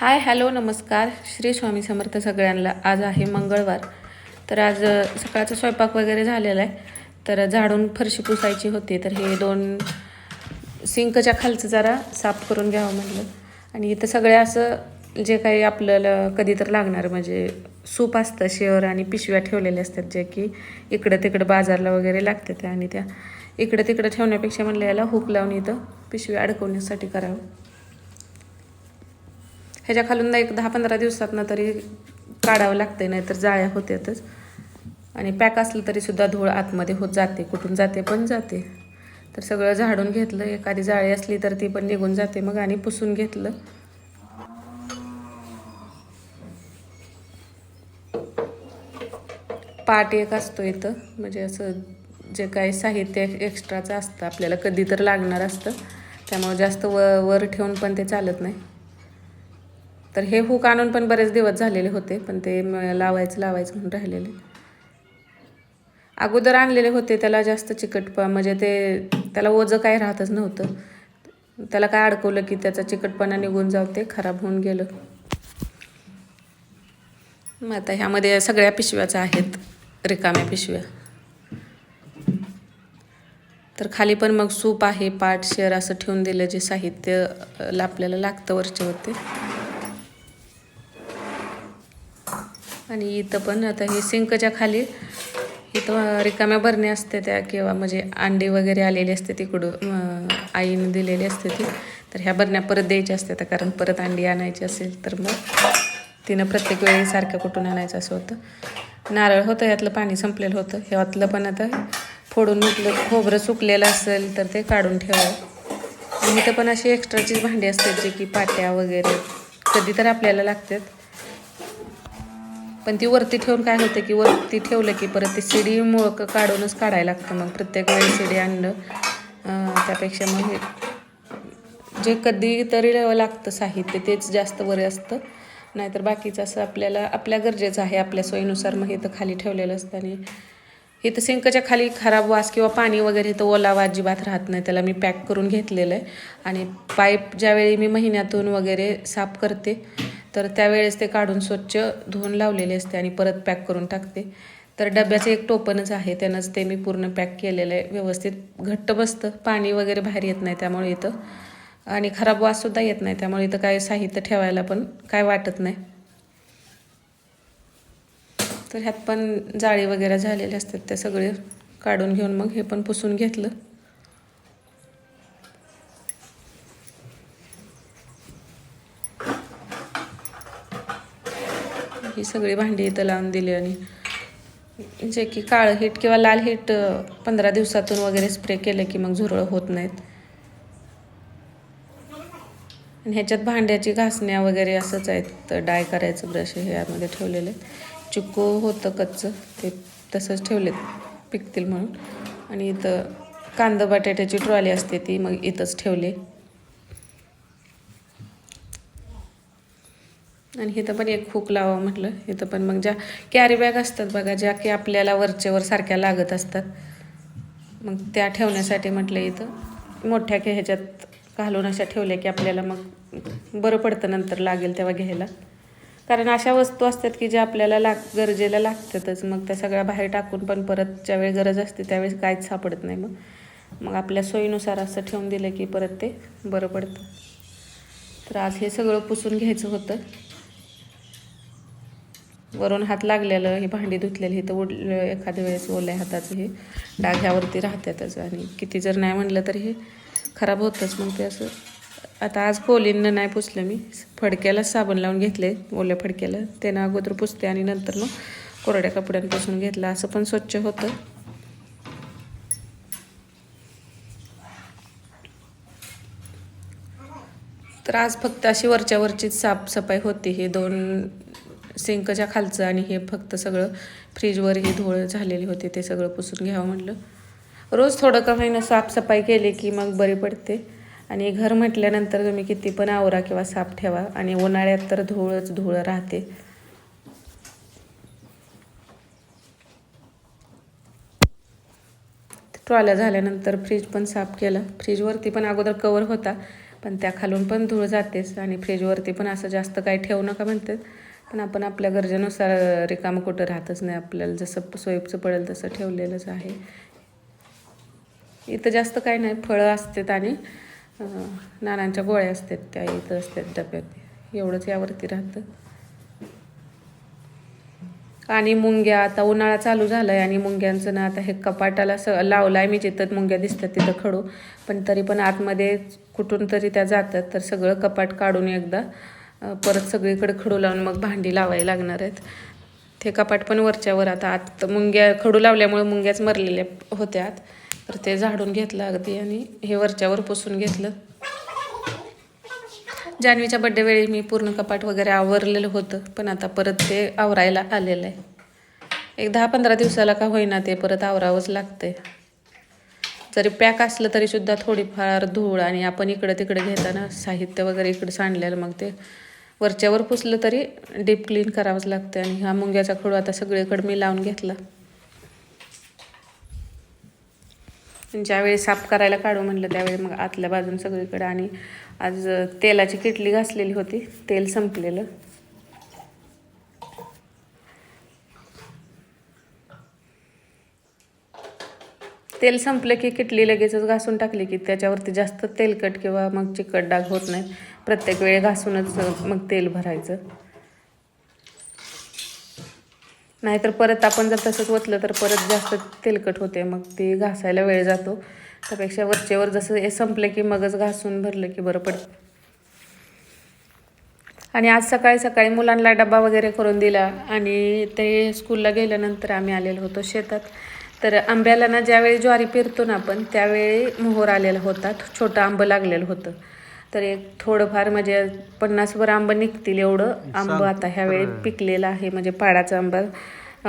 Hi hello नमस्कार. श्री स्वामी समर्थ सगळ्यांना. आज आहे मंगळवार. तर आज सकाळचा स्वयंपाक वगैरे झालेला आहे. तर झाडून फरशी पुसायची होती. तर हे दोन सिंकच्या खालचं जरा साफ करून घ्यावं म्हटलं आणि इथं सगळ्या असं जे काही आपल्याला कधी तर लागणार म्हणजे सूप असतं शेअर आणि पिशव्या ठेवलेल्या असतात जे की इकडं तिकडं बाजारला वगैरे लागतात. आणि त्या इकडं तिकडं ठेवण्यापेक्षा म्हणलं याला हुक लावून इथं पिशवी अडकवण्यासाठी करावं. ह्याच्या खालून एक दहा पंधरा दिवसातनं तरी काढावं लागते नाहीतर जाळ्या होत्यातच. आणि पॅक असलं तरी सुद्धा धूळ आतमध्ये होत जाते कुठून जाते पण जाते. तर सगळं झाडून घेतलं एखादी जाळी असली तर ती पण निघून जाते मग आणि पुसून घेतलं. पाट एक असतो इथं म्हणजे असं जे काही साहित्य एक्स्ट्राचं असतं आपल्याला कधी तर लागणार असतं. त्यामुळे जास्त व वर ठेवून पण ते चालत नाही. तर हे हुक आणून पण बरेच दिवस झालेले होते पण ते लावायचं लावायचं म्हणून राहिलेले. अगोदर आणलेले होते त्याला जास्त चिकटपा म्हणजे ते त्याला ओझं काही राहतच नव्हतं. त्याला काय अडकवलं की त्याचा चिकटपणा निघून जाऊ ते खराब होऊन गेलं. मग आता ह्यामध्ये सगळ्या पिशव्याच आहेत रिकाम्या पिशव्या. तर खाली पण मग सूप आहे पाट शेअर असं ठेवून दिलं जे साहित्य ला- आपल्याला लागतं वरचे वरती आणि इथं पण आता हे सिंकच्या खाली इथं रिकाम्या भरण्या असते त्या किंवा म्हणजे अंडी वगैरे आलेली असते तिकडून आईने दिलेली असते ती. तर ह्या भरण्या परत द्यायच्या असतात कारण परत अंडी आणायची असेल तर मग तिनं प्रत्येक वेळी सारख्या कुठून आणायचं असं होतं. नारळ होतं यातलं पाणी संपलेलं होतं. ह्यातलं पण आता फोडून म्हटलं खोबरं सुकलेलं असेल तर ते काढून ठेवावं आणि इथं पण अशी एक्स्ट्राचीच भांडी असतात जे की पाट्या वगैरे कधी तर आपल्याला लागतात. पण ती वरती ठेवून काय होतं की वरती ठेवलं की परत ती शिडी मुळ काढूनच काढायला लागतं. मग प्रत्येक वेळी शिडी आणलं त्यापेक्षा मग हे जे कधीतरी लागतं साहित्य तेच जास्त बरं असतं. नाहीतर बाकीचं असं आपल्याला आपल्या गरजेचं आहे आपल्या सोयीनुसार मग इथं खाली ठेवलेलं असतं आणि इथं सिंकच्या खाली खराब वास किंवा पाणी वगैरे इथं ओलावा अजिबात राहत नाही. त्याला मी पॅक करून घेतलेलं आहे. आणि पाईप ज्यावेळी मी महिन्यातून वगैरे साफ करते तर त्यावेळेस ते काढून स्वच्छ धुवून लावलेले असते आणि परत पॅक करून टाकते. तर डब्याचं एक टोपणच आहे त्यानंच ते मी पूर्ण पॅक केलेलं आहे. व्यवस्थित घट्ट बसतं पाणी वगैरे बाहेर येत नाही त्यामुळे इथं. आणि खराब वाससुद्धा येत नाही त्यामुळे इथं काय साहित्य ठेवायला पण काय वाटत नाही. तर ह्यात पण जाळी वगैरे झालेले असतात त्या सगळे काढून घेऊन मग हे पण पुसून घेतलं. ही सगळी भांडी इथं लावून दिली आणि जे की काळं हिट किंवा लाल हिट पंधरा दिवसातून वगैरे स्प्रे केलं की मग झुरळ होत नाहीत. आणि ह्याच्यात भांड्याची घासण्या वगैरे असंच आहेत. तर डाय करायचं ब्रश हे यामध्ये ठेवलेले आहेत. चिक्कू होतं कच्चं ते तसंच ठेवलेत पिकतील म्हणून. आणि इथं कांदा बटाट्याची ट्रॉली असते ती मग इथंच ठेवली. आणि इथं पण एक खूक लावा म्हटलं. इथं पण मग ज्या कॅरी बॅग असतात बघा ज्या की आपल्याला वरचेवर सारख्या लागत असतात. मग त्या ठेवण्यासाठी म्हटलं इथं. मोठ्या की ह्याच्यात घालून अशा ठेवल्या की आपल्याला मग बरं पडतं नंतर लागेल तेव्हा घ्यायला. कारण अशा वस्तू असतात की ज्या आपल्याला लाग गरजेला लागतातच. मग त्या सगळ्या बाहेर टाकून पण परत ज्यावेळी गरज असते त्यावेळेस काहीच सापडत नाही मग. मग आपल्या सोयीनुसार असं ठेवून दिलं की परत ते बरं पडतं. तर आज हे सगळं पुसून घ्यायचं होतं. वरून हात लागलेलं हे भांडी धुतलेलं हे तर उडलं एखाद्या वेळेस ओल्या हाताचं हे डाग्यावरती राहतातच. आणि किती जर नाही म्हणलं तर हे खराब होतंच. मग ते असं आता आज कोलींनं नाही पुसलं मी. फडक्याला साबण लावून घेतले ओल्या फडक्याला. त्यानं अगोदर पुसते आणि नंतर मग कोरड्या कपड्यांपासून घेतलं. असं पण स्वच्छ होतं. तर आज फक्त अशी वरच्या वरचीच साफसफाई होती. हे दोन सिंकच्या खालचं आणि हे फक्त सगळं फ्रीजवर हे धूळ झालेली होते ते सगळं पुसून घ्यावं म्हटलं. रोज थोडं का होईना साफसफाई केली की मग बरी पडते. आणि घर म्हटल्यानंतर तुम्ही किती पण आवरा किंवा साफ ठेवा आणि उन्हाळ्यात तर धूळच धूळ राहते. ट्रॉल्या झाल्यानंतर फ्रीज पण साफ केलं. फ्रीजवरती पण अगोदर कवर होता पण त्या खालून पण धूळ जातेच आणि फ्रीजवरती पण असं जास्त काही ठेवू नका म्हणतात. पण आपण आपल्या गरजेनुसार रिकामं कुठं राहतच नाही. आपल्याला जसं सोयीचं पडेल तसं ठेवलेलंच आहे. इथं जास्त काही नाही. फळं असतात आणि नानांच्या गोळ्या असतात. त्या इथं असतात डब्यात. एवढंच यावरती राहतं. आणि मुंग्या. आता उन्हाळा चालू झाला आहे आणि मुंग्यांचं ना आता हे कपाटाला स लावलं आहे मी जिथं मुंग्या दिसतात तिथं खडू. पण तरी पण आतमध्ये कुठून तरी त्या जातात. तर सगळं कपाट काढून एकदा परत सगळीकडे खडू लावून मग भांडी लावायला लागणार आहेत. ते कपाट पण वरच्यावर आता आत मुंग्या खडू लावल्यामुळे मुंग्याच मरलेल्या होत्या आत तर ते झाडून घेतलं अगदी आणि हे वरच्यावर पुसून घेतलं. जान्हवीच्या बड्डे वेळी मी पूर्ण कपाट वगैरे आवरलेलं होतं पण आता परत ते आवरायला आलेलं आहे. एक दहा पंधरा दिवसाला का होईना ते परत आवरावंच लागते जरी पॅक असलं तरी सुद्धा थोडीफार धूळ आणि आपण इकडं तिकडे घेताना साहित्य वगैरे इकडे सांडलेलं मग ते वरच्यावर पुसलं तरी डीप क्लीन करावंच लागतं आणि हा मुंग्याचा खडू आता सगळीकडे मी लावून घेतला. ज्यावेळी साफ करायला काढू म्हणलं त्यावेळी मग आतल्या बाजून सगळीकडे. आणि आज तेलाची किटली घासलेली होती. तेल संपलेलं. तेल संपलं की किटली लगेचच घासून टाकली की त्याच्यावरती जास्त तेलकट किंवा मग चिकट डाग होत नाही. प्रत्येक वेळी घासूनच मग तेल भरायचं. नाहीतर परत आपण जर तसंच ओतलं तर परत जास्त तेलकट होते मग ते घासायला वेळ जातो. त्यापेक्षा वरचेवर जसं हे संपलं की मगच घासून भरलं की बरं पडतं. आणि आज सकाळी सकाळी मुलांना डबा वगैरे करून दिला आणि ते स्कूलला गेल्यानंतर आम्ही आलेलो होतो शेतात. तर आंब्याला ना ज्यावेळी ज्वारी पेरतो ना आपण त्यावेळी मोहर आलेला होता छोटं आंबं लागलेलं होतं. तर एक थोडंफार म्हणजे पन्नासभर आंबं निघतील एवढं. आंबं आता ह्यावेळी पिकलेलं आहे. म्हणजे पाडाचा आंबा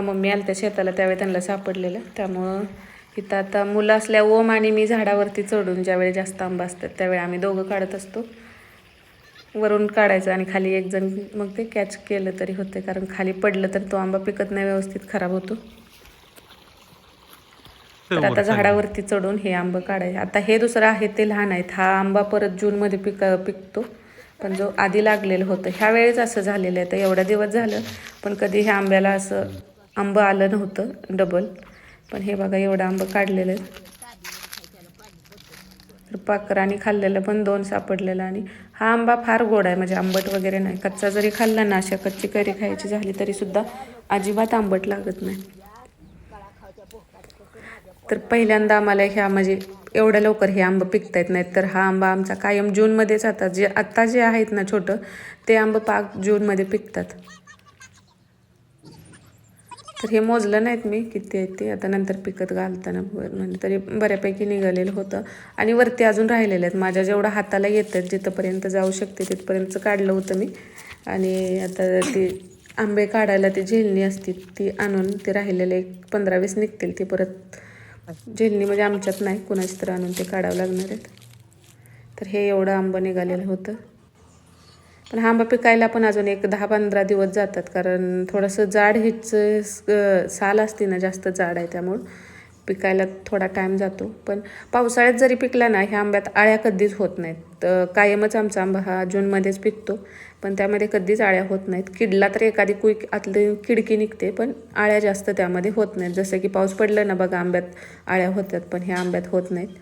मम्मी आल्या त्या शेताला त्यावेळी त्यांना सापडलेलं. त्यामुळं इथं आता मुलं असल्या ओम आणि मी झाडावरती चढून ज्यावेळी जास्त आंबा असतात त्यावेळी आम्ही दोघं काढत असतो. वरून काढायचं आणि खाली एक जण मग ते कॅच केलं तरी होते कारण खाली पडलं तर तो आंबा पिकत नाही व्यवस्थित खराब होतो. तर आता झाडावरती चढून हे आंबं काढायचे आता हे दुसरं आहे ते लहान आहेत. हा आंबा परत जूनमध्ये पिक पिकतो. पण जो आधी लागलेलं होतं ह्या वेळेस असं झालेलं आहे. तर एवढ्या दिवस झालं पण कधी ह्या आंब्याला असं आंबं आलं नव्हतं डबल पण हे बघा एवढं आंबं काढलेलं आहे. तर पाखराने खाल्लेलं पण दोन सापडलेलं आणि हा आंबा फार गोड आहे. म्हणजे आंबट वगैरे नाही. कच्चा जरी खाल्ला ना अशा कच्ची करी खायची झाली तरी सुद्धा अजिबात आंबट लागत नाही. तर पहिल्यांदा आम्हाला ह्या म्हणजे एवढ्या लवकर हे आंबं पिकता येत नाहीत. तर हा आंबा आमचा कायम जूनमध्येच आता जे आत्ता जे आहेत ना छोटं ते आंबं पाक जूनमध्ये पिकतात. तर हे मोजलं नाहीत मी किती आहेत ते. आता नंतर पिकत घालताना म्हणजे तरी बऱ्यापैकी निघालेलं होतं. आणि वरती अजून राहिलेले आहेत. माझ्या जेवढा हाताला येतात जिथंपर्यंत जाऊ शकते तिथपर्यंत काढलं होतं मी. आणि आता ती आंबे काढायला ती झेलणी असती ती आणून ते राहिलेले एक पंधरा वीस निघतील. ती परत झेलणी म्हणजे आमच्यात नाही कुणाची तर आणून ते काढावं लागणार आहेत. तर हे एवढं आंबं निघालेलं होतं. पण हा आंबा पिकायला पण अजून एक दहा पंधरा दिवस जातात कारण थोडंसं जाड ह्याचं साल असते ना जास्त जाड आहे त्यामुळं पिकायला थोडा टाईम जातो. पण पावसाळ्यात जरी पिकला ना ह्या आंब्यात आळ्या कधीच होत नाहीत. तर कायमच आमचा आंबा हा जूनमध्येच पिकतो. पण त्यामध्ये कधीच आळ्या होत नाहीत. किडला तर एखादी कुई आतली खिडकी निघते पण आळ्या जास्त त्यामध्ये होत नाहीत. जसं की पाऊस पडलं ना बघा आंब्यात आळ्या होतात पण ह्या आंब्यात होत नाहीत.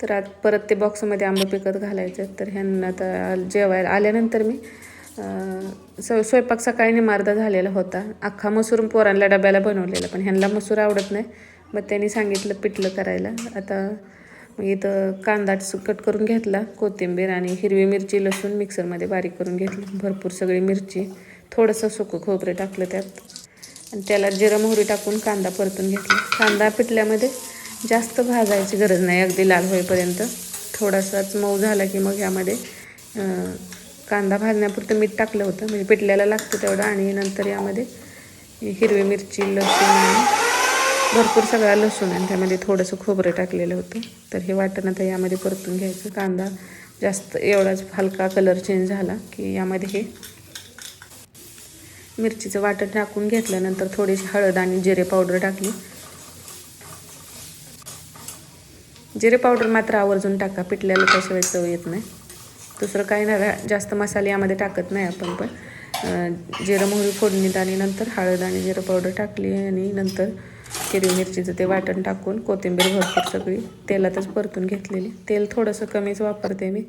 तर आज परत ते बॉक्समध्ये आंबे पिकत घालायचे तर ह्यांना तर जेवायला आल्यानंतर मी स स्वयंपाक सकाळी निमार्दा झालेला होता. अख्खा मसूर पोरांना डब्याला बनवलेला पण ह्यांना मसूर आवडत नाही. मग त्यांनी सांगितलं पिठलं करायला. आता मग इथं कांदा कट करून घेतला कोथिंबीर आणि हिरवी मिरची लसूण मिक्सरमध्ये बारीक करून घेतली. भरपूर सगळी मिरची थोडंसं सुकं खोबरे टाकलं त्यात. आणि त्याला जिरं मोहरी टाकून कांदा परतून घेतला. कांदा पिठल्यामध्ये जास्त भाजायची गरज नाही अगदी लाल होईपर्यंत. थोडासाच मऊ झाला की मग यामध्ये कांदा भाजण्यापुरतं मीठ टाकलं होतं. म्हणजे पिठल्याला लागतं तेवढं आणि नंतर यामध्ये हिरवी मिरची लसूण आणि भरपूर सगळा लसूण आणि त्यामध्ये थोडंसं खोबरं टाकलेलं होतं. तर हे वाटण आता यामध्ये परतून घ्यायचं. कांदा जास्त एवढाच हलका कलर चेंज झाला की यामध्ये हे मिरचीचं वाटण टाकून घेतल्यानंतर थोडीशी हळद आणि जिरे पावडर टाकली. जिरे पावडर मात्र आवर्जून टाका पिठल्याला त्याशिवाय चव येत नाही. दुसरं काही नाही जास्त मसाले यामध्ये टाकत नाही आपण पण. जिरं मोहरी फोडणीत आणि नंतर हळद आणि जिरं पावडर टाकली आणि नंतर हिरवी मिरचीचं ते वाटण टाकून कोथिंबीर भरपूर सगळी तेलातच परतून घेतलेली. तेल थोडंसं कमीच वापरते मी.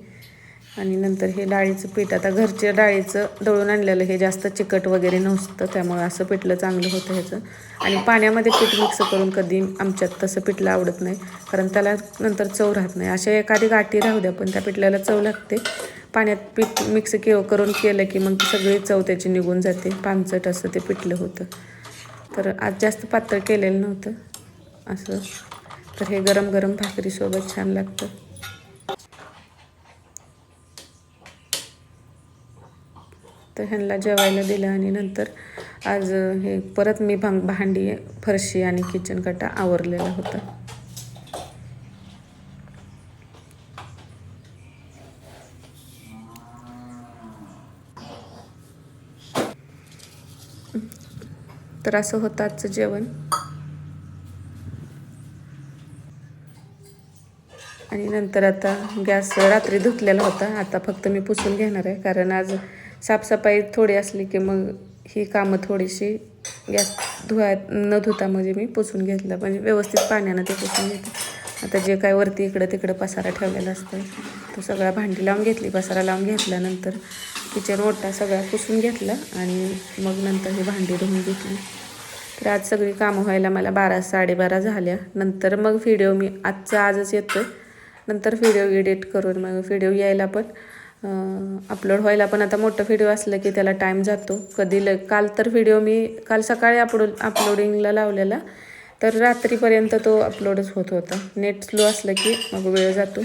आणि नंतर हे डाळीचं पीठ आता घरच्या डाळीचं दळून आणलेलं हे जास्त चिकट वगैरे नसतं त्यामुळं असं पिठलं चांगलं होतं ह्याचं. आणि पाण्यामध्ये पीठ मिक्स करून कधी आमच्यात तसं पिठलं आवडत नाही कारण त्याला नंतर चव राहत नाही. अशा एखादी गाठी राहू द्या पण त्या पिठल्याला चव लागते. पाण्यात पीठ मिक्स के करून केलं की मग सगळी चव त्याची निघून जाते पानचट असं ते पिठलं होतं. तर आज जास्त पातळ केलेलं नव्हतं. असं. तर हे गरम गरम भाकरीसोबत छान लागतं. तर ह्यांना जेवायला दिलं आणि नंतर आज हे परत मी भां भांडी फरशी आणि किचन कटा आवरलेला होता. तर असं होतं आजचं जेवण. आणि नंतर आता गॅस रात्री धुतलेला होता. आता फक्त मी पुसून घेणार आहे. कारण आज साफसफाई थोडी असली की मग ही कामं थोडीशी गॅस धुवा न धुता म्हणजे मी पुसून घेतलं. म्हणजे व्यवस्थित पाण्यानं ते पुसून घेतलं. आता जे काय वरती इकडं तिकडं पसारा ठेवलेला असतो तो सगळा भांडी लावून घेतली. पसारा लावून घेतल्यानंतर किचन ओटा सगळा पुसून घेतला आणि मग नंतर ही भांडी धुवून घेतली. तर आज सगळी कामं व्हायला मला बारा साडेबारा झाल्या. नंतर मग व्हिडिओ मी आजचा आजच येतो नंतर व्हिडिओ एडिट करून मग व्हिडिओ यायला पण अपलोड व्हायला पण आता मोठं व्हिडिओ असला की त्याला टाईम जातो. कधी ल काल तर व्हिडिओ मी काल सकाळी अपलोड अपलोडिंगला लावलेला तर रात्रीपर्यंत तो अपलोडच होत होता. नेट स्लो असलं की मग वेळ जातो.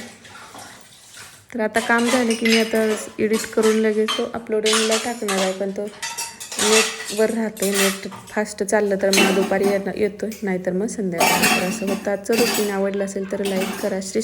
तर आता काम झालं की मी आता एडिट करून लगेच तो अपलोडिंगला टाकणार आहे पण तो नेटवर राहतो नेट फास्ट चाललं तर मग दुपारी येतो नाहीतर मग संध्याकाळी असं होतं. आजचं रुटीन आवडलं असेल तर लाईक करा. श्री